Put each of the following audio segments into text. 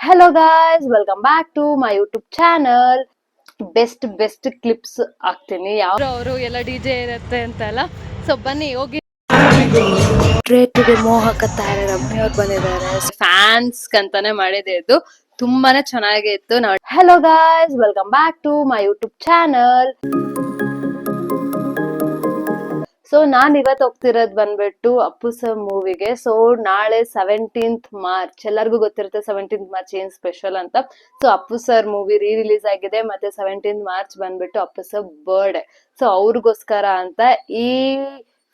Hello guys welcome back to my YouTube channel best best clips ಹಾಕ್ತೀನಿ. ಯಾವ ಅವರು ಎಲ್ಲ ಡಿಜೆ ಇರುತ್ತೆ ಅಂತ ಎಲ್ಲ ಸೊ ಬನ್ನಿ ಹೋಗಿ. ರೇಟಿಗೆ ಮೋಹಕ ತಾರೆ ರಮ್ಯ ಅವ್ರು ಬಂದಿದ್ದಾರೆ. ಫ್ಯಾನ್ಸ್ ಅಂತಾನೆ ಮಾಡಿದೆ ಇದು. ತುಂಬಾನೇ ಚೆನ್ನಾಗಿತ್ತು ನಾವು hello guys welcome back to my YouTube channel so ನಾನ್ ಇವತ್ತು ಹೋಗ್ತಿರೋದ್ ಬಂದ್ಬಿಟ್ಟು ಅಪ್ಪು ಸರ್ ಮೂವಿಗೆ ಸೊ ನಾಳೆ ಸೆವೆಂಟೀನ್ತ್ ಮಾರ್ಚ್ ಎಲ್ಲರಿಗೂ ಗೊತ್ತಿರುತ್ತೆ ಸೆವೆಂಟೀನ್ತ್ ಮಾರ್ಚ್ ಏನ್ ಸ್ಪೆಷಲ್ ಅಂತ. So Appu sir movie re release ಆಗಿದೆ, ಮತ್ತೆ ಸೆವೆಂಟೀನ್ತ್ ಮಾರ್ಚ್ ಬಂದ್ಬಿಟ್ಟು ಅಪ್ಪು ಸರ್ ಬರ್ಡೇ ಸೊ ಅವ್ರಿಗೋಸ್ಕರ ಅಂತ ಈ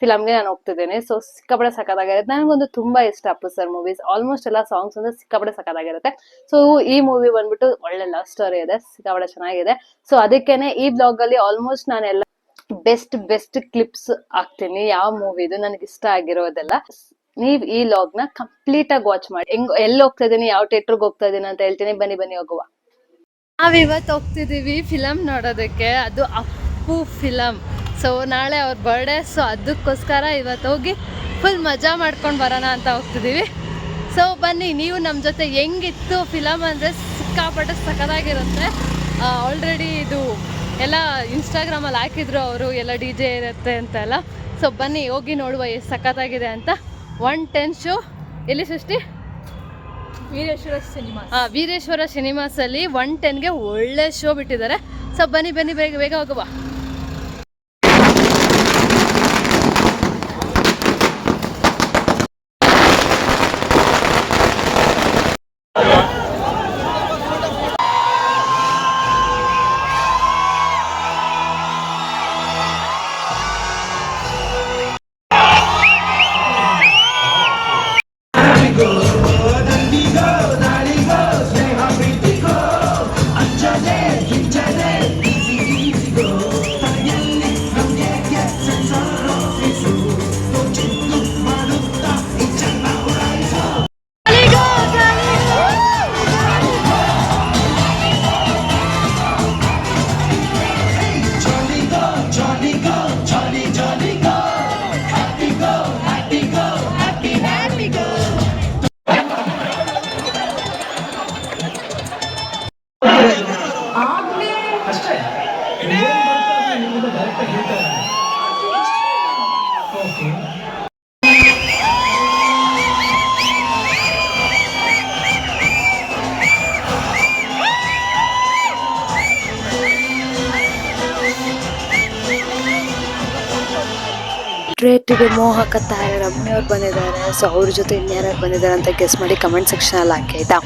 ಫಿಲಮ್ಗೆ ನಾನು ಹೋಗ್ತಿದ್ದೇನೆ. ಸೊ ಸಿಕ್ಕಾಪಡೆ ಸಖತ್ತಾಗಿರುತ್ತೆ. ನನಗೊಂದು ತುಂಬಾ ಇಷ್ಟ ಅಪ್ಪು ಸರ್ ಮೂವೀಸ್ ಆಲ್ಮೋಸ್ಟ್ ಎಲ್ಲ ಸಾಂಗ್ಸ್ ಅಂದ್ರೆ ಸಿಕ್ಕಾಪಡೆ ಸಖತ್ತಾಗಿರುತ್ತೆ. ಸೊ ಈ ಮೂವಿ ಬಂದ್ಬಿಟ್ಟು ಒಳ್ಳೆ ಲವ್ ಸ್ಟೋರಿ ಇದೆ. ಸಿಕ್ಕಾಪಡೆ ಚೆನ್ನಾಗಿದೆ. ಸೊ ಅದಕ್ಕೇನೆ ಈ ಬ್ಲಾಗ್ ಅಲ್ಲಿ ಆಲ್ಮೋಸ್ಟ್ ನಾನೆಲ್ಲ ಬೆಸ್ಟ್ ಬೆಸ್ಟ್ ಕ್ಲಿಪ್ಸ್ ಹಾಕ್ತೀನಿ. ಯಾವ ಮೂವಿದು ನನಗೆ ಇಷ್ಟ ಆಗಿರೋದೆಲ್ಲ. ನೀವ್ ಈ ಲಾಗ್ನ ಕಂಪ್ಲೀಟ್ ಆಗಿ ವಾಚ್ ಮಾಡಿ. ಹೆಂಗ್, ಎಲ್ಲಿ ಹೋಗ್ತಾ ಇದೀನಿ, ಯಾವ ಥಿಯೇಟರ್ಗೆ ಹೋಗ್ತಾ ಇದೀನಿ ಅಂತ ಹೇಳ್ತೀನಿ. ಬನ್ನಿ ಬನ್ನಿ, ಹೋಗುವ. ನಾವು ಇವತ್ತು ಹೋಗ್ತಿದೀವಿ ಫಿಲಮ್ ನೋಡೋದಕ್ಕೆ. ಅದು ಅಪ್ಪು ಫಿಲಮ್ ಸೊ ನಾಳೆ ಅವ್ರ ಬರ್ಡೇ ಸೊ ಅದಕ್ಕೋಸ್ಕರ ಇವತ್ತು ಹೋಗಿ ಫುಲ್ ಮಜಾ ಮಾಡ್ಕೊಂಡು ಬರೋಣ ಅಂತ ಹೋಗ್ತಿದೀವಿ. ಸೊ ಬನ್ನಿ, ನೀವು ನಮ್ಮ ಜೊತೆ ಹೆಂಗಿತ್ತು ಫಿಲಮ್ ಅಂದರೆ ಸಿಕ್ಕಾಪಟ್ಟೆ ಸಖತ್ತಾಗಿರುತ್ತೆ. ಆಲ್ರೆಡಿ ಇದು ಎಲ್ಲ ಇನ್ಸ್ಟಾಗ್ರಾಮಲ್ಲಿ ಹಾಕಿದ್ರು ಅವರು ಎಲ್ಲ ಡಿ ಜೆ ಇರುತ್ತೆ ಅಂತ ಎಲ್ಲ ಸೊ ಬನ್ನಿ ಹೋಗಿ ನೋಡುವ ಎಷ್ಟು ಸಖತ್ತಾಗಿದೆ ಅಂತ. ಒನ್ ಟೆನ್ ಶೋ ಎಲ್ಲಿ ಸೃಷ್ಟಿ? ವೀರೇಶ್ವರ ಸಿನಿಮಾ ಹಾಂ ವೀರೇಶ್ವರ ಸಿನಿಮಾಸಲ್ಲಿ ಒನ್ ಟೆನ್ಗೆ ಒಳ್ಳೆ ಶೋ ಬಿಟ್ಟಿದ್ದಾರೆ. ಸೊ ಬನ್ನಿ ಬನ್ನಿ ಬೇಗ ಬೇಗ ಹೋಗುವ. ರೇಟಿಗೆ ಮೋಹಕ ತಾಯ ರಮ್ಯ ಅವ್ರು ಬಂದಿದ್ದಾರೆ. ಸೊ ಅವ್ರ ಜೊತೆ ಇನ್ಯಾರು ಬಂದಿದ್ದಾರೆ ಅಂತ ಗೆಸ್ ಮಾಡಿ ಕಮೆಂಟ್ ಸೆಕ್ಷನ್ ಅಲ್ಲಿ ಹಾಕಿ, ಆಯ್ತಾ?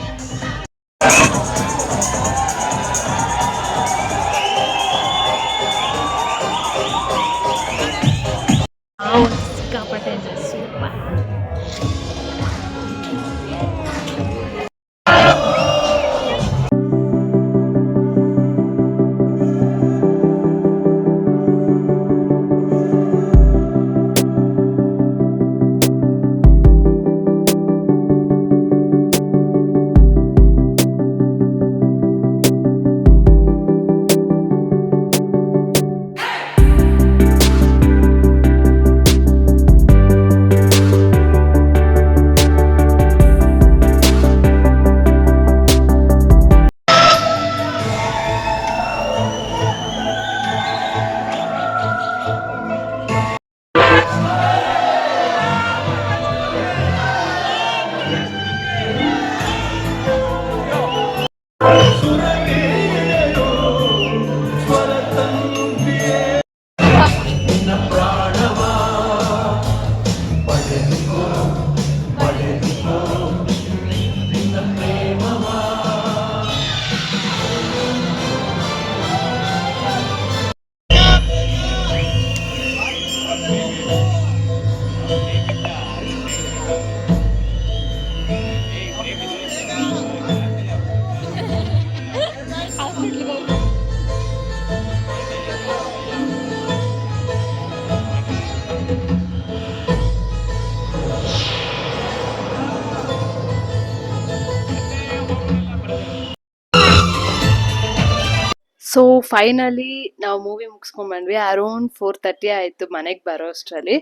ಸೊ ಫೈನಲಿ ನಾವು ಮೂವಿ ಮುಗಿಸ್ಕೊಂಡ್ ಬಂದ್ವಿ. ಅರೌಂಡ್ ಫೋರ್ ತರ್ಟಿ ಆಯಿತು ಮನೆಗೆ ಬರೋ ಅಷ್ಟರಲ್ಲಿ.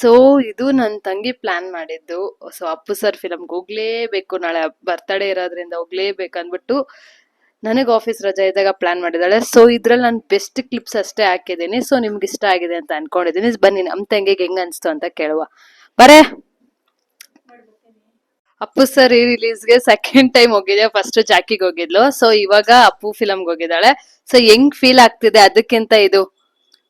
ಸೊ ಇದು ನನ್ನ ತಂಗಿ ಪ್ಲಾನ್ ಮಾಡಿದ್ದು. ಸೊ ಅಪ್ಪು ಸರ್ ಫಿಲಮ್ಗೆ ಹೋಗ್ಲೇಬೇಕು. ನಾಳೆ ಬರ್ತಡೇ ಇರೋದ್ರಿಂದ ಹೋಗ್ಲೇಬೇಕು ಅಂದ್ಬಿಟ್ಟು ನನಗೆ ಆಫೀಸ್ ರಜೆ ಇದ್ದಾಗ ಪ್ಲಾನ್ ಮಾಡಿದ್ದಾಳೆ. ಸೊ ಇದ್ರಲ್ಲಿ ನಾನು ಬೆಸ್ಟ್ ಕ್ಲಿಪ್ಸ್ ಅಷ್ಟೇ ಹಾಕಿದ್ದೀನಿ. ಸೊ ನಿಮ್ಗೆ ಇಷ್ಟ ಆಗಿದೆ ಅಂತ ಅನ್ಕೊಂಡಿದ್ದೀನಿ. ಬನ್ನಿ ನಮ್ಮ ತಂಗಿಗೆ ಹೆಂಗ್ ಅನ್ಸ್ತು ಅಂತ ಕೇಳುವ. ಬರೇ? ಅಪ್ಪು ಸರ್ ಈ ರಿಲೀಸ್ಗೆ ಸೆಕೆಂಡ್ ಟೈಮ್ ಹೋಗಿದ್ದೆ. ಫಸ್ಟ್ ಜಾಕಿಗೆ ಹೋಗಿದ್ಲು. ಸೊ ಇವಾಗ ಅಪ್ಪು ಫಿಲಮ್ಗೆ ಹೋಗಿದ್ದಾಳೆ. ಸೊ ಹೆಂಗ್ ಫೀಲ್ ಆಗ್ತಿದೆ? ಅದಕ್ಕಿಂತ ಇದು.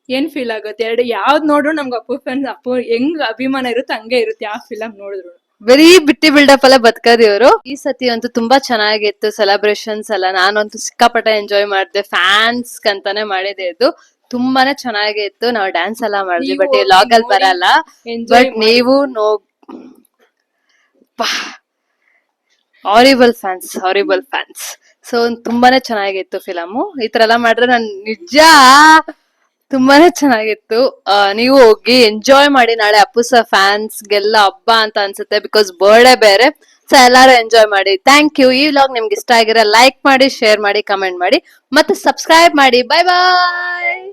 ಏನ್ ಫೀಲ್ ಆಗುತ್ತೆ? ಎರಡು ಯಾವ್ದು ನೋಡ್ರು ನಮ್ಗೆ ಅಪ್ಪು ಫ್ರೆಂಡ್ಸ್ ಅಪ್ಪು ಹೆಂಗ್ ಅಭಿಮಾನ ಇರುತ್ತೆ ಹಂಗೆ ಇರುತ್ತೆ ಯಾವ ಫಿಲಮ್ ನೋಡಿದ್ರು. ಬರೀ ಬಿಟ್ಟಿ ಬಿಲ್ಡಪ್ ಅಲ್ಲ ಬದುಕೋದು ಅವರು. ಈ ಸತಿ ಅಂತೂ ತುಂಬಾ ಚೆನ್ನಾಗಿತ್ತು ಸೆಲೆಬ್ರೇಷನ್ಸ್ ಎಲ್ಲ. ನಾನಂತೂ ಸಿಕ್ಕಾಪಟ್ಟೆ ಎಂಜಾಯ್ ಮಾಡಿದೆ. ಫ್ಯಾನ್ಸ್ ಅಂತಾನೆ ಮಾಡಿದೆ ಇದು. ತುಂಬಾನೇ ಚೆನ್ನಾಗಿತ್ತು. ನಾವು ಡ್ಯಾನ್ಸ್ ಎಲ್ಲ ಮಾಡಿದ್ವಿ. ಬಟ್ ಲಾಗ್ ಅಲ್ಲಿ ಬರಲ್ಲ. ಬಟ್ ನೀವು no horrible fans horrible fans so ತುಂಬಾನೇ ಚೆನ್ನಾಗಿತ್ತು ಫಿಲಮು. ಈ ತರ ಎಲ್ಲ ಮಾಡಿದ್ರೆ ನಾನು ನಿಜ ತುಂಬಾನೇ ಚೆನ್ನಾಗಿತ್ತು. ನೀವು ಹೋಗಿ ಎಂಜಾಯ್ ಮಾಡಿ ನಾಳೆ ಅಪ್ಪುಸ ಫ್ಯಾನ್ಸ್ಗೆಲ್ಲ ಹಬ್ಬ ಅಂತ ಅನ್ಸುತ್ತೆ ಬಿಕಾಸ್ ಬರ್ಡೇ ಬೇರೆ. ಸೊ ಎಲ್ಲಾರು ಎಂಜಾಯ್ ಮಾಡಿ. ಥ್ಯಾಂಕ್ ಯು ಈ ವ್ಲಾಗ್ ನಿಮ್ಗೆ ಇಷ್ಟ ಆಗಿರೋ ಲೈಕ್ ಮಾಡಿ ಶೇರ್ ಮಾಡಿ ಕಮೆಂಟ್ ಮಾಡಿ. ಮತ್ತೆ ಸಬ್ಸ್ಕ್ರೈಬ್ ಮಾಡಿ. ಬಾಯ್ ಬಾಯ್